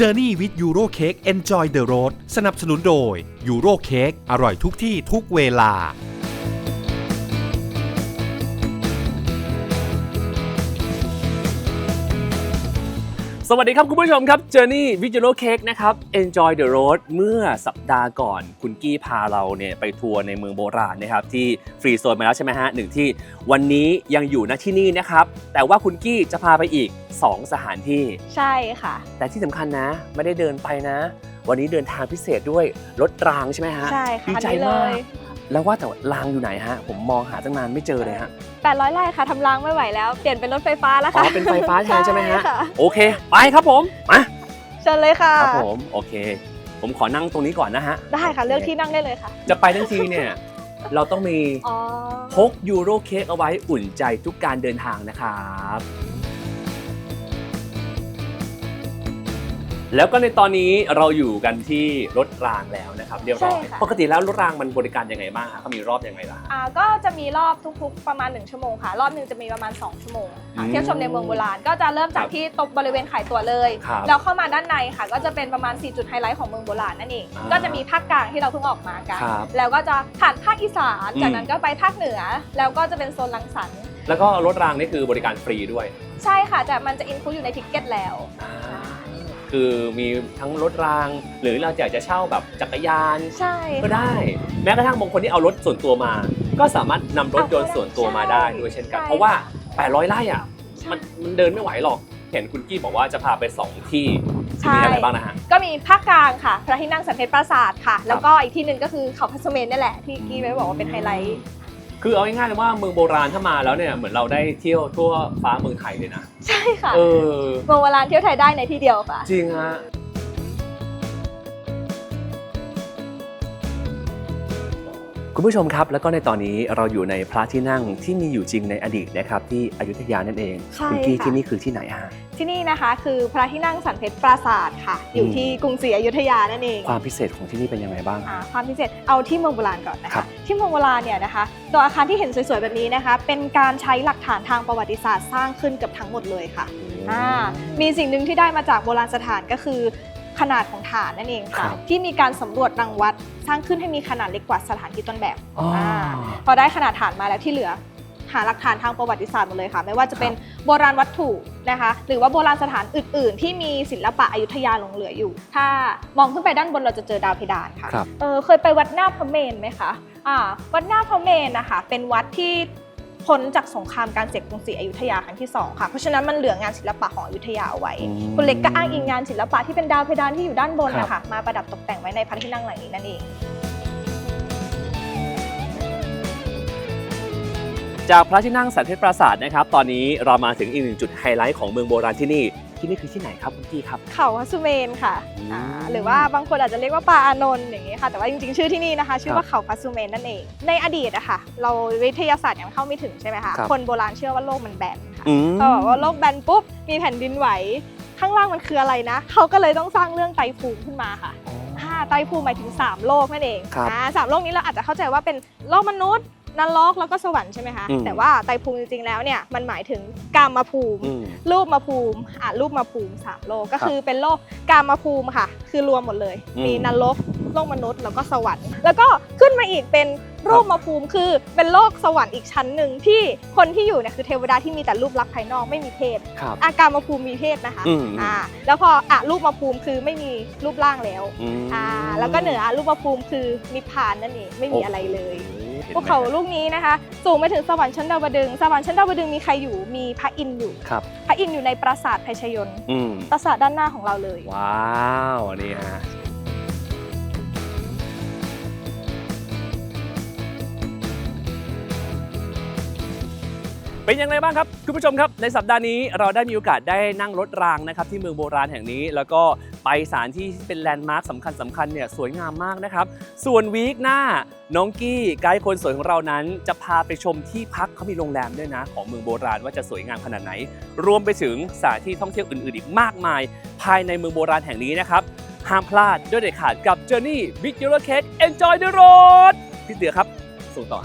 Journey with Euro Cake Enjoy the Road สนับสนุนโดย Euro Cake อร่อยทุกที่ทุกเวลา สวัสดีครับคุณผู้ชมครับ Journey v i g i l o Cake นะครับ Enjoy the Road เมื่อสัปดาห์ก่อน คุณกี้พาเราเนี่ยไปทัวร์ในเมืองโบราณนะครับ ที่ฟรีโซนมาแล้วใช่ไหมฮะหนึ่งที่วันนี้ยังอยู่ณที่นี่นะครับ แต่ว่าคุณกี้จะพาไปอีก 2 สถานที่ ใช่ค่ะ แต่ที่สำคัญนะ ไม่ได้เดินไปนะ วันนี้เดินทางพิเศษด้วยรถรางใช่ไหมฮะใช่ค่ะดีใจอันนี้เลมาก ย แล้วว่าแต่รางอยู่ไหนฮะ ผมมองหาตั้งนานไม่เจอเลยฮะ800ไร่ค่ะทำรางไม่ไหวแล้ว เปลี่ยนเป็นรถไฟฟ้าแล้วอ๋ค่ะ อเป็นไฟฟ้าแทนใช่ไหมฮะค่โอเค ไปครับผมมาเชิญเลยค่ะ ครับผมโอเค ผมขอนั่งตรงนี้ก่อนนะฮะได้ค่ะเลือกที่นั่งได้เลยค่ะ จะไปทั้งทีเนี่ย เราต้องมีอ๋อ พกยูโรเค้กเอาไว้อุ่นใจทุกการเดินทางนะครับ แล้วก็ในตอนนี้เราอยู่กันที่รถรางแล้วนะครับเรียบร้อย ใช่ค่ะ ปกติแล้วรถรางมันบริการยังไงบ้างคะเขามีรอบยังไงล่ะ อ่าก็จะมีรอบทุกๆประมาณ 1 ชั่วโมงค่ะ รอบหนึ่งจะมีประมาณ 2 ชั่วโมงค่ะอืมเที่ยวชมในเมืองโบราณก็จะเริ่มจากที่ตบบริเวณขายตั๋วเลยครับ แล้วเข้ามาด้านในค่ะ ก็จะเป็นประมาณ 4 จุดไฮไลท์ของเมืองโบราณนั่นเองอ่าก็จะมีภาคกลางที่เราเพิ่งออกมากัน ครับ แล้วก็จะผ่านภาคอีสาน อืม จากนั้นก็ไปภาคเหนือ แล้วก็จะเป็นโซนลังสรรค์แล้วก็รถรางนี่คือบริการฟรีด้วยใช่ค่ะแต่มันจะอินคลูอยู่ในทิกเก็ตแล้ว คือมีทั้งรถราง หรือเราอยากจะเช่าแบบจักรยาน ใช่ ก็ได้ แม้กระทั่งบางคนที่เอารถส่วนตัวมา ก็สามารถนำรถยนต์ส่วนตัวมาได้ด้วยเช่นกันเพราะว่า 800ไร่อะมันมันเดินไม่ไหวหรอก เห็นคุณกี้บอกว่าจะพาไป 2 ที่ที่มีอะไรบ้างนะฮะ ก็มีภาคกลางค่ะ พระที่นั่งสันเพชรปราสาทค่ะ แล้วก็อีกที่หนึ่งก็คือเขาพัสเมนนี่แหละที่กี้ไปบอกว่าเป็นไฮไลท์ คือเอาง่ายๆเลยว่าเมืองโบราณถ้ามาแล้วเนี่ยเหมือนเราได้เที่ยวทั่วฟ้าเมืองไทยเลยนะ ใช่ค่ะเออ เมืองโบราณเที่ยวไทยได้ในที่เดียวค่ะ จริงฮะ คุณผู้ชมครับแล้วก็ในตอนนี้เราอยู่ในพระที่นั่งที่มีอยู่จริงในอดีตนะครับที่อยุธยานั่นเองใช่คุณกี้ค่ะ ที่นี่คือที่ไหนฮะที่นี่นะคะ คือพระที่นั่งสันเพชรปราสาทค่ะ อยู่อืมที่กรุงศรีอยุธยานั่นเองความพิเศษของที่นี่เป็นยังไงบ้าง อ่าความพิเศษเอาที่เมืองโบราณก่อนนะครัคะ บ ที่เมืองโบราณเนี่ยนะคะ ตัวอาคารที่เห็นสวยๆแบบนี้นะคะ เป็นการใช้หลักฐานทางประวัติศาสตร์สร้างขึ้นเกับทั้งหมดเลยค่ะ อ่ามีสิ่งหนึ่งที่ได้มาจากโบราณสถานก็คือ ขนาดของฐานนั่นเองครัค่ะบที่มีการสำรวจรังวัดสร้างขึ้นให้มีขนาดเล็กกว่าสถานที่ต้นแบบอ๋ออ่าพอได้ขนาดฐานมาแล้วที่เหลือ หาหลักฐานทางประวัติศาสตร์หมดเลยค่ะ ไม่ว่าจะเป็นโบราณวัตถุนะคะ หรือว่าโบราณสถานอื่น ๆ ที่มีศิลปะอยุธยาหลงเหลืออยู่ ถ้ามองขึ้นไปด้านบนเราจะเจอดาวเพดานค่ะ ครับ เออเคยไปวัดหน้าพระเมรุไหมคะ อ่า วัดหน้าพระเมรุนะคะ เป็นวัดที่ พ้นจากสงครามการเสกกรุงศรีอยุธยาครั้งที่สองค่ะเพราะฉะนั้นมันเหลืองานศิลปะของอยุธยาเอาไว้อืมคุณเล็กก็อ้างอิงงานศิลปะที่เป็นดาวเพดานที่อยู่ด้านบนครับนะคะมาประดับตกแต่งไว้ในพระที่นั่งหลังนี้นั่นเอง จากพระที่นั่งสันเพชรปราสาทนะครับ ตอนนี้เรามาถึงอีกหนึ่งจุดไฮไลท์ของเมืองโบราณที่นี่ ที่นี่คือที่ไหนครับคุณกี้ครับ เขาพระสุเมนค่ะอืมอ่าหรือว่าบางคนอาจจะเรียกว่าปาอานนท์อย่างนี้ค่ะ แต่ว่าจริงๆ ชื่อที่นี่นะคะ ชื่อว่าเขาพระสุเมนนั่นเอง ในอดีตอะค่ะ เราวิทยาศาสตร์ยังเข้าไม่ถึงใช่ไหมคะครับคนโบราณเชื่อว่าโลกมันแบนค่ะอืมเขาบอกว่าโลกแบนปุ๊บ มีแผ่นดินไหว ข้างล่างมันคืออะไรนะ เขาก็เลยต้องสร้างเรื่องไตรภูมิขึ้นมาค่ะอ่าไตรภูมิหมายถึง 3 โลกนั่นเองครับอ่าสามโลกนี้เราอาจจะเข้าใจว่าเป็นโลกมนุษย์ นรกแล้วก็สวรรค์ใช่ไหมคะ อืมแต่ว่าไตรภูมิจริงๆแล้วเนี่ยมันหมายถึงกามภูมิ อืมรูปมาภูมิอะรูปมาภูมิสามโลกก็ครับคือเป็นโลกกามาภูมิค่ะ คือรวมหมดเลย อืมมีนรกโลกมนุษย์แล้วก็สวรรค์ แล้วก็ขึ้นมาอีกเป็นรูปมาภูมิคือเป็นโลกสวรรค์อีกชั้นหนึ่งที่คนที่อยู่เนี่ยคือเทวดาที่มีแต่รูปลักษณ์ภายนอกไม่มีเพศ ครับ อากามาภูมิมีเพศนะคะอืม อ่าแล้วพออะรูปมาภูมิคือไม่มีรูปร่างแล้วอืมอ่าแล้วก็เหนืออะรูปมาภูมิคือนิพพานนั่นเองไม่มีอะไรเลย โอ้โหห็นไหมภูเขาลูกนี้นะคะ สูงไปถึงสวรรค์ชั้นดาวดึงส์สวรรค์ชั้นดาวดึงส์มีใครอยู่มีพระอินทร์อยู่ ครับ พระอินทร์อยู่ในปราสาทไพชยนต์อืมปราสาทด้านหน้าของเราเลย ว้าวนี่ฮะ เป็นยังไงบ้างครับคุณผู้ชมครับ ในสัปดาห์นี้เราได้มีโอกาสได้นั่งรถรางนะครับที่เมืองโบราณแห่งนี้ แล้วก็ไปสถานที่เป็นแลนด์มาร์คสำคัญสำคัญเนี่ยสวยงามมากนะครับส่วนวีคหน้าน้องกี้ไกด์คนสวยของเรานั้น จะพาไปชมที่พักเขามีโรงแรมด้วยนะ ของเมืองโบราณว่าจะสวยงามขนาดไหน รวมไปถึงสถานที่ท่องเที่ยวอื่นๆ อีกมากมาย ภายในเมืองโบราณแห่งนี้นะครับห้ามพลาดด้วยเด็ดขาดกับ Journey Big Euro Cake Enjoy the Road พี่เตือครับส่งต่อ